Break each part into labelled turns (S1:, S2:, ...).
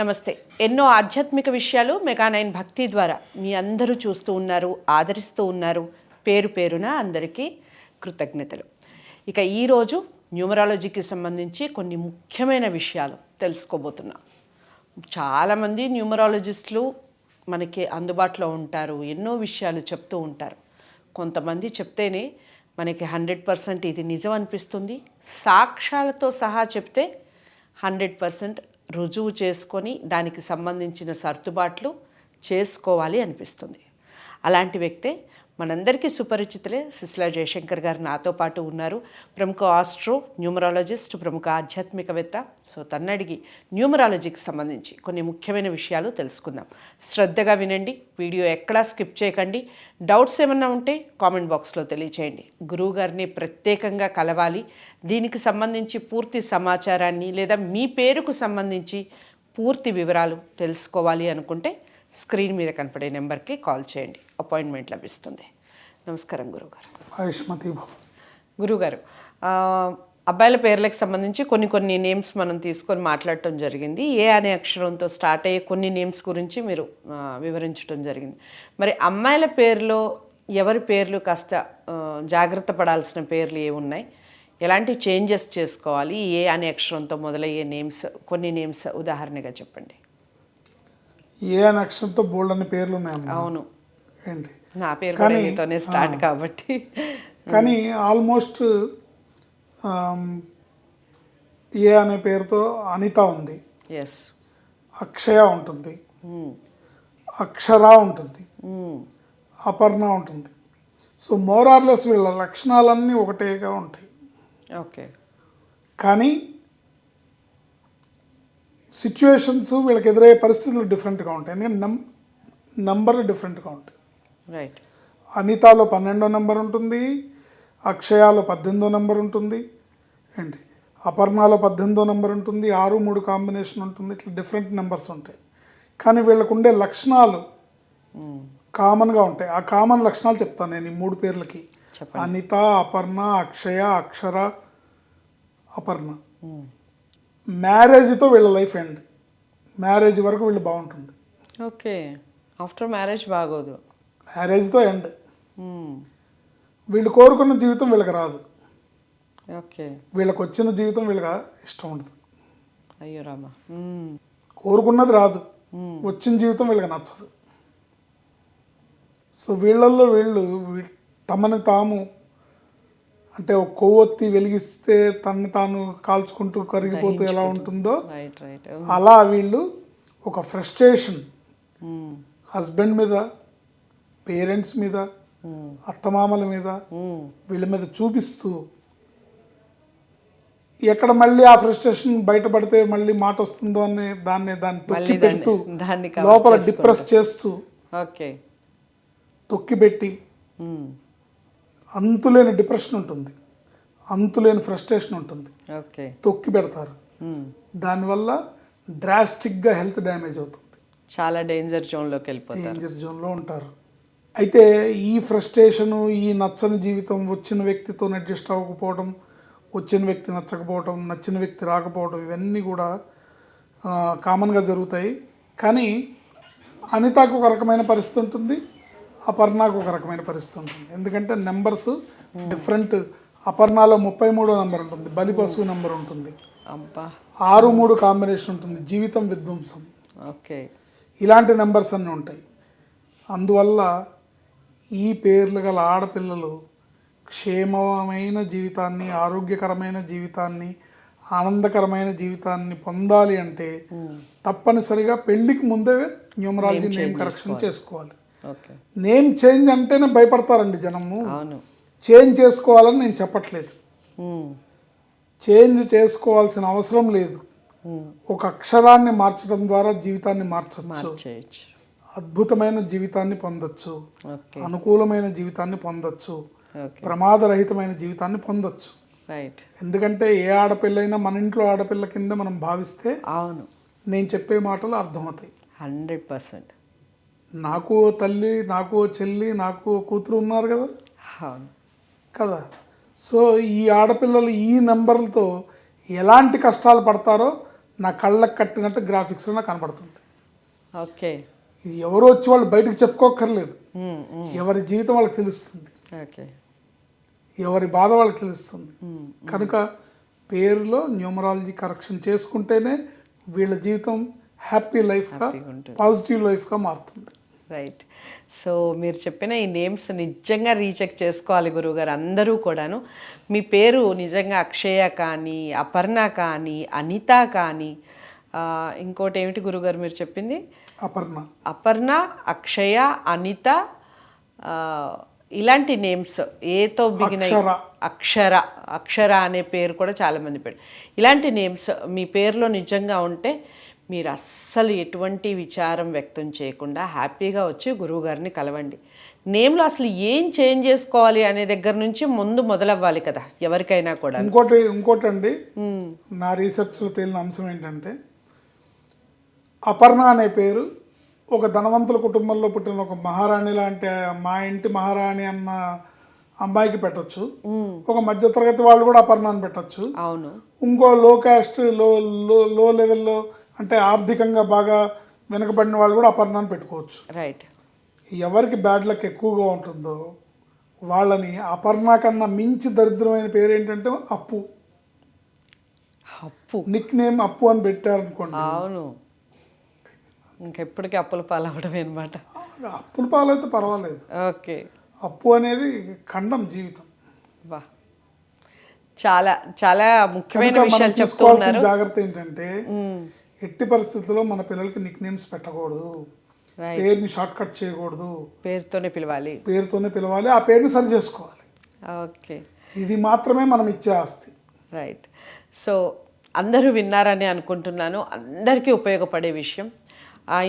S1: నమస్తే. ఎన్నో ఆధ్యాత్మిక విషయాలు మెగానైన్ భక్తి ద్వారా మీ అందరూ చూస్తూ ఉన్నారు ఆదరిస్తూ ఉన్నారు. పేరు పేరున అందరికీ కృతజ్ఞతలు. ఇక ఈరోజు న్యూమరాలజీకి సంబంధించి కొన్ని ముఖ్యమైన విషయాలు తెలుసుకోబోతున్నాం. చాలామంది న్యూమరాలజిస్టులు మనకి అందుబాటులో ఉంటారు ఎన్నో విషయాలు చెప్తూ ఉంటారు. కొంతమంది చెప్తేనే మనకి హండ్రెడ్ పర్సెంట్ ఇది నిజం అనిపిస్తుంది. సాక్ష్యాలతో సహా చెప్తే హండ్రెడ్ పర్సెంట్ రుజువు చేసుకొని దానికి సంబంధించిన సర్దుబాట్లు చేసుకోవాలి అనిపిస్తుంది. అలాంటి వ్యక్తే మనందరికీ సుపరిచితులే సిస్లా జయశంకర్ గారు నాతో పాటు ఉన్నారు. ప్రముఖ ఆస్ట్రో న్యూమరాలజిస్ట్ ప్రముఖ ఆధ్యాత్మికవేత్త. సో తన్నడిగి న్యూమరాలజీకి సంబంధించి కొన్ని ముఖ్యమైన విషయాలు తెలుసుకుందాం. శ్రద్ధగా వినండి వీడియో ఎక్కడా స్కిప్ చేయకండి. డౌట్స్ ఏమన్నా ఉంటే కామెంట్ బాక్స్లో తెలియచేయండి. గురువు గారిని ప్రత్యేకంగా కలవాలి. దీనికి సంబంధించి పూర్తి సమాచారాన్ని లేదా మీ పేరుకు సంబంధించి పూర్తి వివరాలు తెలుసుకోవాలి అనుకుంటే స్క్రీన్ మీద కనపడే నెంబర్కి కాల్ చేయండి. అపాయింట్మెంట్ లభిస్తుంది. నమస్కారం గురువుగారు.
S2: ఆయుష్మతి
S1: ఆ, అబ్బాయిల పేర్లకు సంబంధించి కొన్ని కొన్ని నేమ్స్ మనం తీసుకొని మాట్లాడటం జరిగింది. ఏ అనే అక్షరంతో స్టార్ట్ అయ్యే కొన్ని నేమ్స్ గురించి మీరు వివరించడం జరిగింది. మరి అమ్మాయిల పేర్లో ఎవరి పేర్లు కాస్త జాగ్రత్త పడాల్సిన పేర్లు ఏ ఉన్నాయి? ఎలాంటి చేంజెస్ చేసుకోవాలి? ఏ అనే అక్షరంతో మొదలయ్యే నేమ్స్ కొన్ని నేమ్స్ ఉదాహరణగా చెప్పండి.
S2: ఏ అనే అక్షరంతో బోల్డ్ అనే పేర్లు ఉన్నాయమ్మా?
S1: అవును.
S2: ఏంటి?
S1: నా పేరు మీతోనే స్టార్ట్ కాబట్టి.
S2: కానీ ఆల్మోస్ట్ ఆమ్, ఏ అనే పేరుతో అనిత ఉంది.
S1: ఎస్
S2: అక్షయ ఉంటుంది. అక్షర ఉంటుంది. అపర్ణ ఉంటుంది. సో మోరార్లెస్ వీళ్ళ లక్షణాలన్నీ ఒకటేగా ఉంటాయి.
S1: ఓకే
S2: కానీ సిచ్యువేషన్స్ వీళ్ళకి ఎదురయ్యే పరిస్థితులు డిఫరెంట్గా ఉంటాయి. ఎందుకంటే నం నంబర్లు డిఫరెంట్గా ఉంటాయి.
S1: రైట్
S2: అనితాలో పన్నెండో నెంబర్ ఉంటుంది అక్షయాలో పద్దెనిమిదో నెంబర్ ఉంటుంది ఏంటి? అపర్ణాలో పద్దెనిమిదో నెంబర్ ఉంటుంది ఆరు మూడు కాంబినేషన్ ఉంటుంది ఇట్లా డిఫరెంట్ నెంబర్స్ ఉంటాయి. కానీ వీళ్ళకు ఉండే లక్షణాలు కామన్గా ఉంటాయి. ఆ కామన్ లక్షణాలు చెప్తాను నేను ఈ మూడు పేర్లకి. అనిత అపర్ణ అక్షయ అక్షర అపర్ణ. మ్యారేజ్తో వీళ్ళ లైఫ్ ఎండ్. మ్యారేజ్ వరకు వీళ్ళు బాగుంటుంది.
S1: ఓకే ఆఫ్టర్ మ్యారేజ్ బాగోదు.
S2: మ్యారేజ్తో ఎండ్
S1: మ్మ్.
S2: వీళ్ళు కోరుకున్న జీవితం వీళ్ళకి రాదు.
S1: ఓకే
S2: వీళ్ళకి వచ్చిన జీవితం వీళ్ళకి ఇష్టం ఉండదు.
S1: అయ్యో రామ. మ్మ్.
S2: కోరుకున్నది రాదు. వచ్చిన జీవితం వీళ్ళకి నచ్చదు. సో వీళ్ళల్లో వీళ్ళు తమని తాము అంటే ఒక కొవ్వొత్తి వెలిగిస్తే తనని తాను కాల్చుకుంటూ కరిగిపోతూ ఎలా ఉంటుందో అలా వీళ్ళు ఒక ఫ్రస్ట్రేషన్. హస్బెండ్ మీద పేరెంట్స్ మీద
S1: మ్మ్.
S2: అత్తమామల మీద. వీళ్ళ మీద చూపిస్తూ ఎక్కడ మళ్ళీ ఆ ఫ్రస్ట్రేషన్ బయటపడితే మళ్ళీ మాట వస్తుందో అని దాన్ని దాన్ని తొక్కి పెడుతూ లోపల. డిప్రెస్ చేస్తూ
S1: ఓకే
S2: తొక్కి పెట్టి. అంతులేని డిప్రెషన్ ఉంటుంది అంతులేని ఫ్రస్ట్రేషన్ ఉంటుంది తొక్కి పెడతారు. దానివల్ల డ్రాస్టిక్గా హెల్త్ డ్యామేజ్ అవుతుంది
S1: చాలా డేంజర్ జోన్లోకి వెళ్ళిపోతారు
S2: డేంజర్ జోన్లో ఉంటారు అయితే ఈ ఫ్రస్ట్రేషను ఈ నచ్చని జీవితం వచ్చిన వ్యక్తితో అడ్జస్ట్ అవ్వకపోవడం వచ్చిన వ్యక్తి నచ్చకపోవడం నచ్చిన వ్యక్తి రాకపోవడం ఇవన్నీ కూడా కామన్గా జరుగుతాయి. కానీ అనితకు ఒక రకమైన పరిస్థితి ఉంటుంది అపర్ణకు ఒక రకమైన పరిస్థితి ఉంటుంది. ఎందుకంటే నెంబర్స్ డిఫరెంట్. అపర్ణలో ముప్పై మూడో నెంబర్ ఉంటుంది బలి పశువు నెంబర్ ఉంటుంది. ఆరు మూడు కాంబినేషన్ ఉంటుంది జీవితం విధ్వంసం.
S1: ఓకే.
S2: ఇలాంటి నెంబర్స్ అన్నీ ఉంటాయి. అందువల్ల ఈ పేర్లు గల ఆడపిల్లలు క్షేమమైన జీవితాన్ని ఆరోగ్యకరమైన జీవితాన్ని ఆనందకరమైన జీవితాన్ని పొందాలి అంటే తప్పనిసరిగా పెళ్ళికి ముందే న్యూమరాలజీ నేమ్ కరెక్షన్ చేసుకోవాలి. నేమ్ చేంజ్ అంటేనే భయపడతారండి జనము. చేంజ్ చేసుకోవాలని నేను చెప్పట్లేదు. చేంజ్ చేసుకోవాల్సిన అవసరం లేదు. ఒక అక్షరాన్ని మార్చడం ద్వారా జీవితాన్ని మార్చవచ్చు అద్భుతమైన జీవితాన్ని పొందొచ్చు. అనుకూలమైన జీవితాన్ని పొందొచ్చు. ప్రమాదరహితమైన జీవితాన్ని పొందొచ్చు.
S1: రైట్.
S2: ఎందుకంటే ఏ ఆడపిల్లైనా మన ఇంట్లో ఆడపిల్ల కింద మనం భావిస్తే
S1: అవును.
S2: నేను చెప్పే మాటలు అర్థమవుతాయి.
S1: Hundred percent.
S2: నాకు తల్లి నాకు చెల్లి నాకు కూతురు ఉన్నారు కదా? కదా? సో ఈ ఆడపిల్లలు ఈ నెంబర్లతో ఎలాంటి కష్టాలు పడతారో నా కళ్ళకు కట్టినట్టు గ్రాఫిక్స్లో నాకు కనబడుతుంది
S1: ఓకే.
S2: ఇది ఎవరో వచ్చి వాళ్ళు బయటకు
S1: మ్మ్.
S2: ఎవరి జీవితం వాళ్ళకి తెలుస్తుంది. ఎవరి బాధ వాళ్ళకి తెలుస్తుంది. కనుక పేరులో న్యూమరాలజీ కరెక్షన్ చేసుకుంటేనే వీళ్ళ జీవితం హ్యాపీ లైఫ్గా. పాజిటివ్ లైఫ్గా మారుతుంది.
S1: రైట్. సో మీరు చెప్పిన ఈ నేమ్స్ నిజంగా రీచెక్ చేసుకోవాలి గురువుగారు అందరూ కూడాను. మీ పేరు నిజంగా అక్షయ కానీ అపర్ణ కానీ అనిత కానీ ఇంకోటి ఏమిటి గురువుగారు మీరు చెప్పింది?
S2: అపర్ణ.
S1: అపర్ణ అక్షయ అనిత ఇలాంటి నేమ్స్ ఏతో బిగిన
S2: అక్షర.
S1: అక్షర అనే పేరు కూడా చాలామంది పేరు ఇలాంటి నేమ్స్ మీ పేరులో నిజంగా ఉంటే మీరు అస్సలు ఎటువంటి విచారం వ్యక్తం చేయకుండా హ్యాపీగా వచ్చి గురువు గారిని కలవండి. నేమ్లో అసలు ఏం చేంజ్ చేసుకోవాలి అనే దగ్గర నుంచి ముందు మొదలవ్వాలి కదా ఎవరికైనా కూడా
S2: ఇంకోటి ఇంకోటి అండి నా రీసెర్చ్లో తేలిన అంశం ఏంటంటే అపర్ణ అనే పేరు. ఒక ధనవంతుల కుటుంబంలో పుట్టిన ఒక మహారాణి లాంటి మా ఇంటి మహారాణి అన్న అమ్మాయికి పెట్టొచ్చు. ఒక మధ్యతరగతి వాళ్ళు కూడా అపర్ణ అని పెట్టొచ్చు.
S1: అవును.
S2: ఇంకో లో క్యాస్ట్లో లో లెవెల్లో అంటే ఆర్థికంగా బాగా వెనుకబడిన వాళ్ళు కూడా అపర్ణ అని పెట్టుకోవచ్చు.
S1: రైట్
S2: ఎవరికి బ్యాడ్ లక్ ఎక్కువగా ఉంటుందో వాళ్ళని అపర్ణ కన్నా మించి దరిద్రమైన పేరు ఏంటంటే అప్పు.
S1: అప్పు.
S2: నిక్ నేమ్ అప్పు అని పెట్టారనుకోండి.
S1: అవును. ఇంకెప్పటికీ అప్పుల పాలవడమే అనమాట
S2: అప్పుల పాలైతే పర్వాలేదు.
S1: ఓకే.
S2: అప్పు అనేది ఖండం జీవితం.
S1: వా. చాలా చాలా ముఖ్యమైన విషయాలు చెప్తూ
S2: తీసుకోవాల్సిన
S1: ఉన్నారు.
S2: జాగ్రత్త ఏంటంటే ఎట్టి పరిస్థితుల్లో మన పిల్లలకి నిక్ నేమ్స్ పెట్టకూడదు. పేరుని షార్ట్ కట్ చేయకూడదు.
S1: పేరుతోనే పిలవాలి.
S2: పేరుతోనే పిలవాలి ఆ పేరుని సరి చేసుకోవాలి.
S1: ఓకే.
S2: ఇది మాత్రమే మనం ఇచ్చే ఆస్తి.
S1: రైట్ సో అందరూ విన్నారని అనుకుంటున్నాను. అందరికీ ఉపయోగపడే విషయం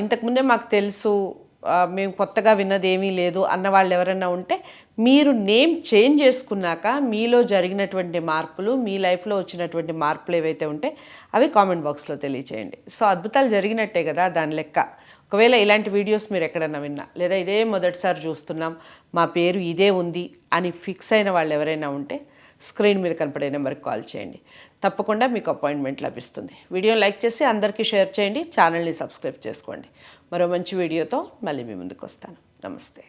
S1: ఇంతకుముందే మాకు తెలుసు మేము కొత్తగా విన్నది ఏమీ లేదు అన్న వాళ్ళు ఎవరైనా ఉంటే మీరు నేమ్ చేంజ్ చేసుకున్నాక మీలో జరిగినటువంటి మార్పులు మీ లైఫ్లో వచ్చినటువంటి మార్పులు ఏవైతే ఉంటే అవి కామెంట్ బాక్స్లో తెలియచేయండి. సో అద్భుతాలు జరిగినట్టే కదా దాని లెక్క. ఒకవేళ ఇలాంటి వీడియోస్ మీరు ఎక్కడన్నా విన్నా లేదా ఇదే మొదటిసారి చూస్తున్నాం మా పేరు ఇదే ఉంది అని ఫిక్స్ అయిన వాళ్ళు ఎవరైనా ఉంటే స్క్రీన్ మీద కనపడే నెంబర్కి కాల్ చేయండి. తప్పకుండా మీకు అపాయింట్మెంట్ లభిస్తుంది. వీడియోని లైక్ చేసి అందరికీ షేర్ చేయండి. ఛానల్ని సబ్స్క్రైబ్ చేసుకోండి. మరో మంచి వీడియోతో మళ్ళీ మీ ముందుకు వస్తాను. నమస్తే.